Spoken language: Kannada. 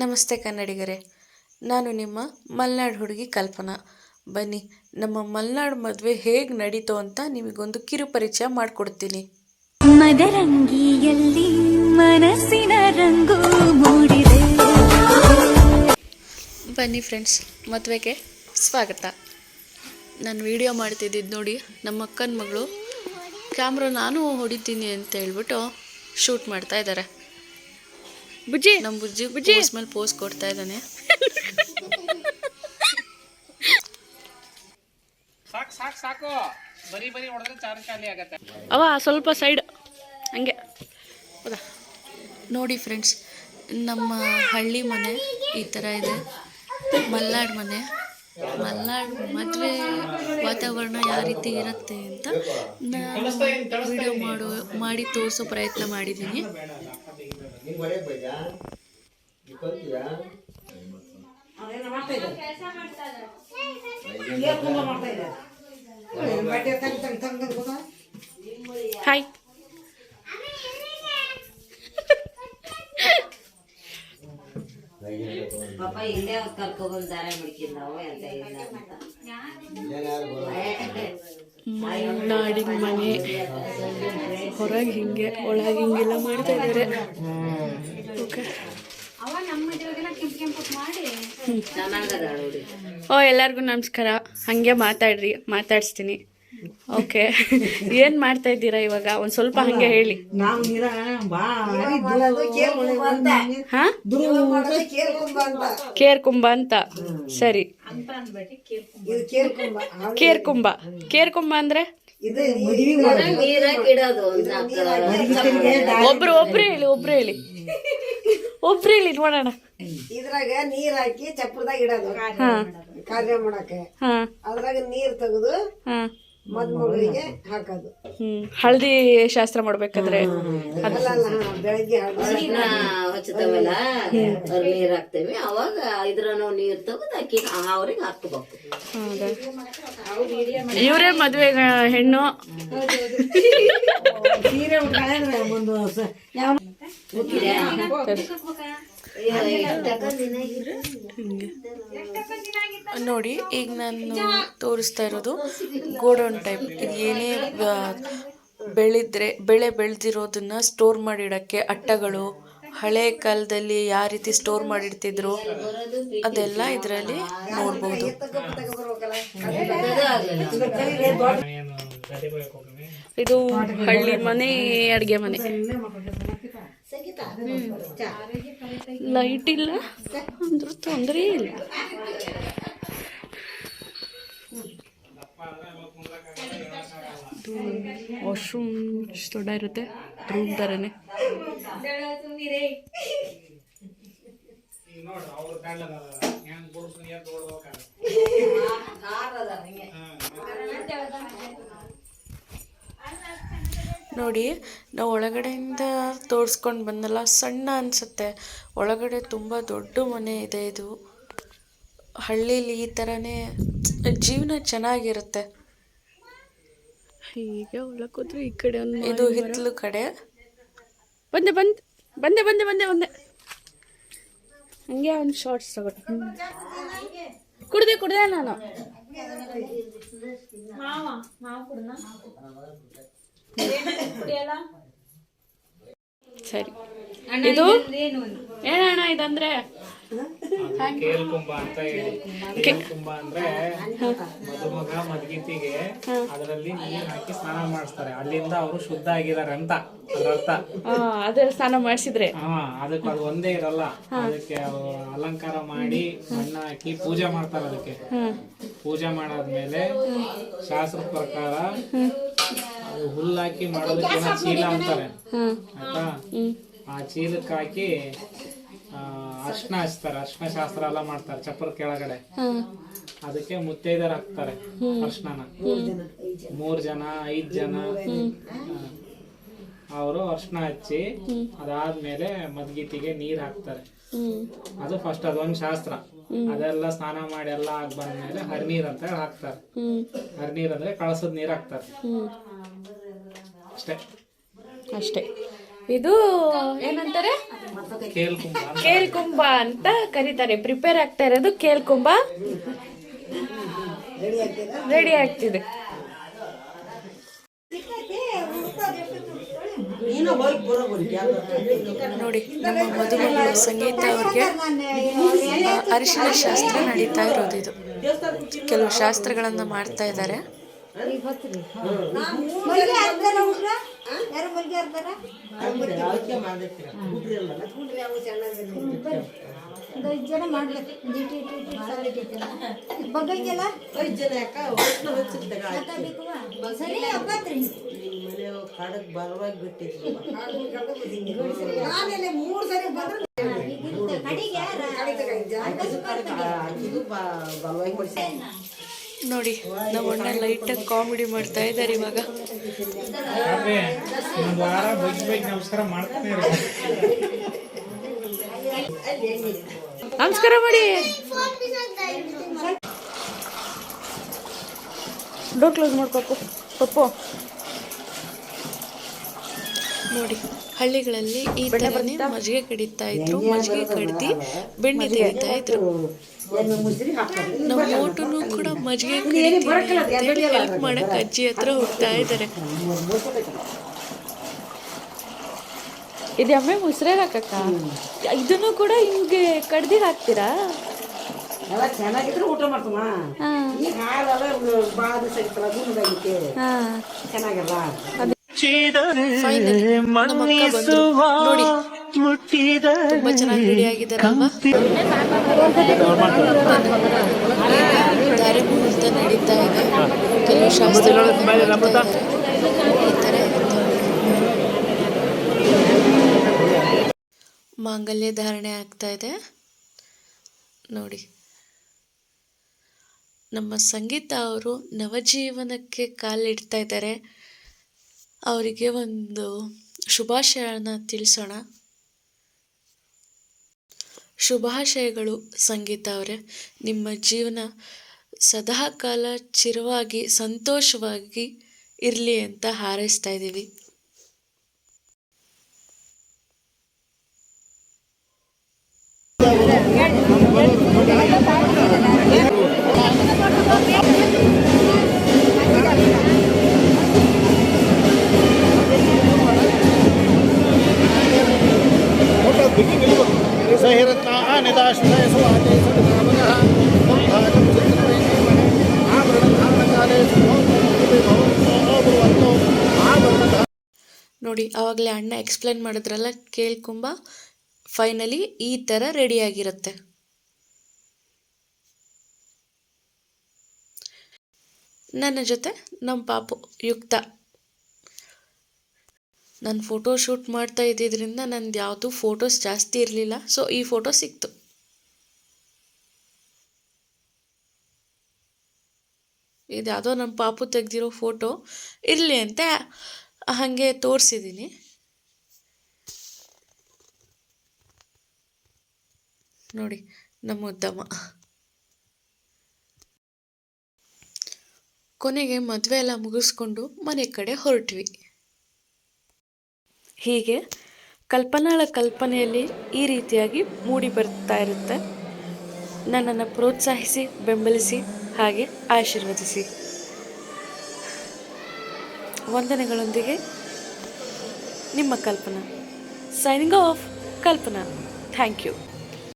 ನಮಸ್ತೆ ಕನ್ನಡಿಗರೇ ನಾನು ನಿಮ್ಮ ಮಲೆನಾಡು ಹುಡುಗಿ ಕಲ್ಪನಾ. ಬನ್ನಿ ನಮ್ಮ ಮಲೆನಾಡು ಮದುವೆ ಹೇಗೆ ನಡೀತು ಅಂತ ನಿಮಗೊಂದು ಕಿರು ಪರಿಚಯ ಮಾಡಿಕೊಡ್ತೀನಿ. ಮದರಂಗಿಯಲ್ಲಿ ಮನಸ್ಸಿನ ರಂಗು ಮೂಡಿದೆ. ಬನ್ನಿ ಫ್ರೆಂಡ್ಸ್ ಮದುವೆಗೆ ಸ್ವಾಗತ. ನಾನು ವಿಡಿಯೋ ಮಾಡ್ತಿದ್ದಿದ್ದು ನೋಡಿ ನಮ್ಮ ಅಕ್ಕನ ಮಗಳು ಕ್ಯಾಮ್ರಾ ನಾನು ಹೊಡಿತೀನಿ ಅಂತ ಹೇಳ್ಬಿಟ್ಟು ಶೂಟ್ ಮಾಡ್ತಾ ಇದ್ದಾರೆ ಬುಜ್ಜಿ ನಮ್ಮ ಬುಜ್ಜಿ ಬುಜ್ಜಿ. ಮೇಲೆ ಪೋಸ್ ಕೊಡ್ತಾ ಇದ್ದಾನೆ. ಸಾಕು ಸಾಕು ಸಾಕು. ಬರಿ ಬರಿ ಹೊಡೆದ್ರೆ ಚಾರ್ಜ್ ಖಾಲಿ ಆಗತ್ತೆ. ಅವ ಸ್ವಲ್ಪ ಸೈಡ್ ಹಂಗೆ. ಹೌದಾ. ನೋಡಿ ಫ್ರೆಂಡ್ಸ್ ನಮ್ಮ ಹಳ್ಳಿ ಮನೆ ಈ ಥರ ಇದೆ. ಮಲ್ನಾಡ್ ಮನೆ. ಮಲ್ನಾಡ್ ಮದುವೆ ವಾತಾವರಣ ಯಾವ ರೀತಿ ಇರುತ್ತೆ ಅಂತ ನಾನು ವಿಡಿಯೋ ಮಾಡೋ ಮಾಡಿ ತೋರಿಸೋ ಪ್ರಯತ್ನ ಮಾಡಿದ್ದೀನಿ. ಹಾಯ್ ಪಾಪ ಇಲ್ಲೇ ಕರ್ಕೊಬಂದು ದಾರ ಮಡಿಕಿದ್ದಾವು ಅಂತ ಇಲ್ಲ ಅಂತ ಮಲೆನಾಡಿನ ಮನೆ. ಹೊರಗೆ ಹಿಂಗೆ ಒಳಗೆ ಹಿಂಗೆಲ್ಲ ಮಾಡ್ತಾ ಇದ್ದಾರೆ ಓ ಎಲ್ಲರಿಗೂ ನಮಸ್ಕಾರ. ಹಾಗೆ ಮಾತಾಡ್ರಿ ಮಾತಾಡಿಸ್ತೀನಿ. ಓಕೆ. ಏನು ಮಾಡ್ತಾ ಇದ್ದೀರಾ ಇವಾಗ? ಒಂದ್ ಸ್ವಲ್ಪ ಹಾಗೆ ಹೇಳಿ. ನಾವು ಕೇರ್ ಕುಂಭ ಅಂತ. ಸರಿ. ಕೇರ್ ಕುಂಭ ಕೇರ್ ಕುಂಭ ಅಂದ್ರೆ? ಒಬ್ರು ಒಬ್ರು ಹೇಳಿ ಒಬ್ರು ಹೇಳಿ. ಒಬ್ರು ಹೇಳಿ ನೋಡೋಣ ಇದ್ರಾಗ ನೀರ್ ಹಾಕಿ ಚಪ್ಪರದಾಗ ಇಡೋದು. ಹಾ. ಕಾರ್ಯ ಮಾಡಕ್ಕೆ. ಅದ್ರಾಗ ನೀರ್ ತೆಗೆದು ಹಾ. ಮದುಮಗಳಿಗೆ ಹಾಕೋದು. ಹ್ಮ್ ಹಳದಿ ಶಾಸ್ತ್ರ ಮಾಡ್ಬೇಕಾದ್ರೆ ಅಲ್ಲ ಅಲ್ಲ ಹಾ, ಬೆಳಗ್ಗೆ. ಅರಿಶಿನ ಹಚ್ಚುತ್ತವಲ್ಲ ನೀರ್ ಹಾಕ್ತೇವೆ. ಅವಾಗ ಇದ್ರ ನಾವು ನೀರ್ ತೆಗೆದು ಅಕ್ಕಿ ಅವ್ರಿಗೆ ಹಾಕ್ಬೇಕು. ಇವರೇ ಮದ್ವೆ ಹೆಣ್ಣು. ಸೀರೆ ಉಟ್ಕೊಂಡ್ರೆ ಒಂದು ಸ- ಯಾವ ನೋಡಿ, ಈಗ ನಾನು ತೋರಿಸ್ತಾ ಇರೋದು ಗೋಡೌನ್ ಟೈಪ್ ಇದು ಏನೇ ಬೆಳೆದ್ರೆ, ಬೆಳೆ ಬೆಳೆದಿರೋದನ್ನ ಸ್ಟೋರ್ ಮಾಡಿಡಕ್ಕೆ ಅಟ್ಟಗಳು, ಹಳೆ ಕಾಲದಲ್ಲಿ ಯಾವ ರೀತಿ ಸ್ಟೋರ್ ಮಾಡಿಡ್ತಿದ್ರು, ಅದೆಲ್ಲ ಇದರಲ್ಲಿ ನೋಡ್ಬೋದು. ಇದು ಹಳ್ಳಿ ಮನೆ, ಅಡುಗೆ ಮನೆ. ಲೈಟ್ ಇಲ್ಲ ಅಂದ್ರೂ ತೊಂದರೆ ಇಲ್ಲ. ವಾಶ್ರೂಮ್ ಇಷ್ಟು ದೊಡ್ಡ ಇರುತ್ತೆ? ರೂಮ್ ಥರನೇ ನೋಡಿ, ನಾವು ಒಳಗಡೆಯಿಂದ ತೋರಿಸ್ಕೊಂಡು ಬಂದಲ್ಲ, ಸಣ್ಣ ಅನಿಸುತ್ತೆ. ಒಳಗಡೆ ತುಂಬ ದೊಡ್ಡ ಮನೆ ಇದೆ ಇದು. ಹಳ್ಳೀಲಿ ಈ ಥರನೇ ಜೀವನ ಚೆನ್ನಾಗಿರುತ್ತೆ. ಹೀಗೆ ಹೋಗ್ಲಕ್ಕೋದ್ರೆ ಹೋದ್ರೆ ಈ ಕಡೆ ಒಂದು ಇದು ಹಿತ್ತಲು ಕಡೆ. ಬಂದೆ ಬಂದೆ ಬಂದೆ ಬಂದೆ ಬಂದೆ ಬಂದೆ. ಹಂಗೆ ಒಂದು ಶಾರ್ಟ್ಸ್ ತಗೊಂಡು ಕುಡ್ದೆ ಕುಡ್ದೆ ನಾನು. ಸರಿ. ಇದು? ಏನಣ್ಣ ಇದಂದ್ರೆ? ಕೇಳ್ಕುಂಬ ಅಂತ ಹೇಳಿ. ಕೇಳ್ಕುಂಬ ಅಂದ್ರೆ ಮದುಮಗ ಮದ್ಗೀತಿಗೆ ಅದರಲ್ಲಿ ನೀರ್ ಹಾಕಿ ಸ್ನಾನ ಮಾಡಿಸ್ತಾರೆ. ಅಲ್ಲಿಂದ ಅವರು ಶುದ್ಧ ಆಗಿದ್ದಾರೆ ಅಂತ ಅದರ್ಥ. ಆ, ಅದ್ರ ಸ್ನಾನ ಮಾಡಿಸಿದ್ರೆ. ಹಾ ಅದಕ್ಕೆ ಅದು ಒಂದೇ ಇರಲ್ಲ. ಅದಕ್ಕೆ ಅಲಂಕಾರ ಮಾಡಿ ಮಣ್ಣ ಹಾಕಿ ಪೂಜೆ ಮಾಡ್ತಾರೆ ಅದಕ್ಕೆ. ಪೂಜೆ ಮಾಡಾದ್ಮೇಲೆ ಶಾಸ್ತ್ರ ಪ್ರಕಾರ ಅದು ಹುಲ್ಲು ಹಾಕಿ ಮಾಡೋದಕ್ಕೆ ಚೀಲ ಅಂತಾರೆ. ಆಯ್ತಾ? ಆ ಚೀಲಕ್ಕೆ ಹಾಕಿ ಅರ್ಶನ ಹಚ್ತಾರೆ ಅರ್ಶನ ಶಾಸ್ತ್ರ ಎಲ್ಲ ಮಾಡ್ತಾರೆ ಚಪ್ಪರ ಕೆಳಗಡೆ. ಅದಕ್ಕೆ ಮುತ್ತೈದರ್ ಹಾಕ್ತಾರೆ ಅರ್ಶನನ ಮೂರ್ ಜನ. ಐದ್ ಜನ. ಅವರು ಅರ್ಶನ ಹಚ್ಚಿ ಅದಾದ್ಮೇಲೆ ಮದ್ಗೀತಿಗೆ ನೀರ್ ಹಾಕ್ತಾರೆ. ಅದು ಫಸ್ಟ್ ಅದೊಂದ್ ಶಾಸ್ತ್ರ. ಅದೆಲ್ಲ ಸ್ನಾನ ಮಾಡಿ ಎಲ್ಲ ಆಗ್ ಬಂದ್ಮೇಲೆ ಹರಿನೀರ್ ಅಂತ ಹಾಕ್ತಾರೆ. ಹರಿನೀರ್ ಅಂದ್ರೆ ಕಳಸದ ನೀರ್ ಹಾಕ್ತಾರೆ. ಅಷ್ಟೇ. ಅಷ್ಟೇ. ಇದು ಏನಂತಾರೆ? ಕೇಲ್ಕುಂಬ ಅಂತ ಕರೀತಾರೆ. ಪ್ರಿಪೇರ್ ಆಗ್ತಾ ಇರೋದು ಕೇಳ್ಕುಂಬ ರೆಡಿ ಆಗ್ತಿದೆ. ನೋಡಿ, ನಮ್ಮ ಮದುಮಗಳು ಸಂಗೀತ ಅವ್ರಿಗೆ ಅರಿಶಿನ ಶಾಸ್ತ್ರ ನಡೀತಾ ಇರೋದು ಇದು. ಕೆಲವು ಶಾಸ್ತ್ರಗಳನ್ನು ಮಾಡ್ತಾ ಇದ್ದಾರೆ. ನೋಡಿ ಬಲವಾಗಿ ಬಿಟ್ಟಿದ್ರು ಕಾಮಿಡಿ ಮಾಡ್ತಾ ಇದ್ದಾರೆ ಇವಾಗ ಬಲವಾಗಿ ಒಂದ್ ವಾರ ಲೈಟಾಗಿ ಕಾಮಿಡಿ ಮಾಡ್ತಾ ಇದ್ದಾರೆ ಇವಾಗ. ನಮಸ್ಕಾರ ಮಾಡಿ. ಡೋರ್ ಕ್ಲೋಸ್ ಮಾಡ್ಕೊಪ್ಪು ಪಪ್ಪು ನೋಡಿ. ಹಳ್ಳಿಗಳಲ್ಲಿ ಈ ತರನೇ ಮಜ್ಜಿಗೆ ಕಡಿತಾ ಇದ್ರು ಮಜ್ಜಿಗೆ ಕಡ್ದಿ ಬೆಣ್ಣೆ ತೆಗಿತಾ ಇದ್ರು ನಮ್ಮ ಮೋಟುನು ಕೂಡ ಮಜ್ಜಿಗೆ ಕಡಿತೀವಿ ಅಂತೇಳಿ ಹೆಲ್ಪ್ ಮಾಡಕ್ ಅಜ್ಜಿ ಹತ್ರ ಹೋಗ್ತಾ ಇದ್ದಾರೆ ಇದು ಅಮ್ಮೆ ಮುಸ್ರಾಗ ಹಾಕಕ್ಕ ಇದನ್ನು ಕೂಡ ಹಿಂಗೆ ಕಡ್ದಿ ಹಾಕ್ತೀರಾ ಎಲ್ಲ ಚೆನ್ನಾಗಿದ್ರೆ ಊಟ ಮಾಡ್ತಮ್ಮ ಈಗ ಹಾಲೆಲ್ಲ ಭಾಳ ದಿವಸ ಆಗಿತ್ತಲ್ಲ ಚೆನ್ನಾಗಿಲ್ಲ ಫೈನಲ್ ನಮ್ಮ ಮುಟ್ಟಿದರೆ ದಾರಿ ನಡೀತಾ ಇದೆ. ಕೆಲವು ಶಾಸ್ತ್ರಗಳು ಮಾಂಗಲ್ಯ ಧಾರಣೆ ಆಗ್ತಾ ಇದೆ. ನೋಡಿ. ನಮ್ಮ ಸಂಗೀತ ಅವರು ನವಜೀವನಕ್ಕೆ ಕಾಲಿಡ್ತಾ ಇದ್ದಾರೆ. ಅವರಿಗೆ ಒಂದು ಶುಭಾಶಯನ ತಿಳಿಸೋಣ. ಶುಭಾಶಯಗಳು ಸಂಗೀತ ಅವರೇ. ನಿಮ್ಮ ಜೀವನ ಸದಾಕಾಲ ಚಿರವಾಗಿ, ಸಂತೋಷವಾಗಿ ಇರಲಿ ಅಂತ ಹಾರೈಸ್ತಾ ಇದ್ದೀವಿ. ನೋಡಿ, ಆವಾಗಲೇ ಅಣ್ಣ ಎಕ್ಸ್ಪ್ಲೇನ್ ಮಾಡಿದ್ರಲ್ಲ ಕೇಳ್ಕೊಂಬ ಫೈನಲಿ ಈ ಥರ ರೆಡಿಯಾಗಿರುತ್ತೆ ನನ್ನ ಜೊತೆ ನಮ್ಮ ಪಾಪು ಯುಕ್ತ. ನಾನು ಫೋಟೋ ಶೂಟ್ ಮಾಡ್ತಾ ಇದ್ದಿದ್ದರಿಂದ ನಂದು ಯಾವುದು ಫೋಟೋಸ್ ಜಾಸ್ತಿ ಇರಲಿಲ್ಲ ಸೊ ಈ ಫೋಟೋ ಸಿಕ್ತು. ಇದು ಯಾವುದೋ ನಮ್ಮ ಪಾಪು ತೆಗೆದಿರೋ ಫೋಟೋ ಇರಲಿ ಅಂತ ಹಾಗೆ ತೋರಿಸಿದ್ದೀನಿ ನೋಡಿ, ನಮ್ಮ ಉದ್ದಮ ಕೊನೆಗೆ ಮದುವೆ ಎಲ್ಲ ಮುಗಿಸ್ಕೊಂಡು ಮನೆ ಕಡೆ ಹೊರಟ್ವಿ. ಹೀಗೆ ಕಲ್ಪನಾಳ ಕಲ್ಪನೆಯಲ್ಲಿ ಈ ರೀತಿಯಾಗಿ ಮೂಡಿ ಬರ್ತಾ ಇರುತ್ತೆ. ನನ್ನನ್ನು ಪ್ರೋತ್ಸಾಹಿಸಿ, ಬೆಂಬಲಿಸಿ, ಹಾಗೆ ಆಶೀರ್ವದಿಸಿ. ವಂದನೆಗಳೊಂದಿಗೆ ನಿಮ್ಮ Kalpana. Signing off Kalpana. Thank you